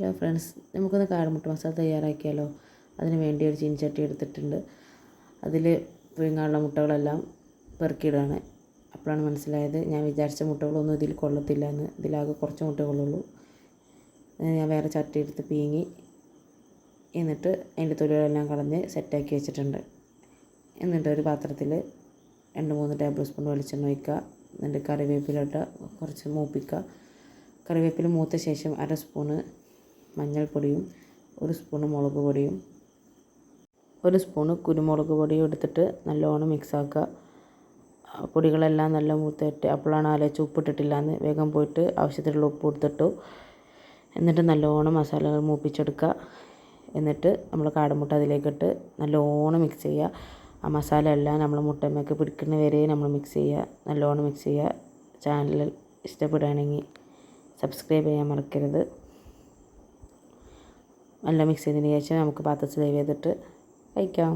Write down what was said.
Hello friends നമുക്കൊന്ന് കാടമുട്ട മസാല തയ്യാറാക്കിയാലോ? അതിന് വേണ്ടി ഒരു ചീനച്ചട്ടി എടുത്തിട്ടുണ്ട്. അതിൽ പുഴുങ്ങാനുള്ള മുട്ടകളെല്ലാം പെറുക്കിയിടുകയാണ്. അപ്പോഴാണ് മനസ്സിലായത്. ഞാൻ വിചാരിച്ച മുട്ടകളൊന്നും ഇതിൽ കൊള്ളത്തില്ല എന്ന് ഇതിലാകെ കുറച്ച് മുട്ടകളുള്ളൂ. ഞാൻ വേറെ ചട്ടി എടുത്ത് പീങ്ങി. എന്നിട്ട് അതിന്റെ തൊലികളെല്ലാം കളഞ്ഞ് സെറ്റാക്കി വെച്ചിട്ടുണ്ട്. എന്നിട്ട് ഒരു പാത്രത്തിൽ രണ്ട് മൂന്ന് ടേബിൾ സ്പൂൺ വെളിച്ചെണ്ണ ഒഴിക്കുക. എന്നിട്ട് കറിവേപ്പിലിട്ട് കുറച്ച് മൂപ്പിക്കുക. കറിവേപ്പില മൂത്ത ശേഷം അര സ്പൂണ് മഞ്ഞൾപ്പൊടിയും ഒരു സ്പൂണ് മുളക് പൊടിയും ഒരു സ്പൂണ് കുരുമുളക് പൊടിയും എടുത്തിട്ട് നല്ലോണം മിക്സാക്കുക പൊടികളെല്ലാം നല്ല മൂത്തിട്ട് അപ്പോഴാണ് ആലോചിച്ച് ഉപ്പിട്ടിട്ടില്ല എന്ന് വേഗം പോയിട്ട് ആവശ്യത്തിനുള്ള ഉപ്പ് കൊടുത്തിട്ടു. എന്നിട്ട് നല്ലോണം മസാലകൾ മൂപ്പിച്ചെടുക്കുക. എന്നിട്ട് നമ്മൾ കാടമുട്ട അതിലേക്കിട്ട് നല്ലോണം മിക്സ് ചെയ്യുക. ആ മസാല എല്ലാം നമ്മൾ മുട്ടമ്മയ്ക്ക് പിടിക്കുന്ന വരെ നമ്മൾ മിക്സ് ചെയ്യുക. നല്ലോണം മിക്സ് ചെയ്യുക. ചാനൽ ഇഷ്ടപ്പെടുകയാണെങ്കിൽ സബ്സ്ക്രൈബ് ചെയ്യാൻ മറക്കരുത്. നല്ല മിക്സ് ചെയ്തതിന് ശേഷം നമുക്ക് പാത്രത്തിൽ സേവ് ചെയ്തിട്ട് കഴിക്കാം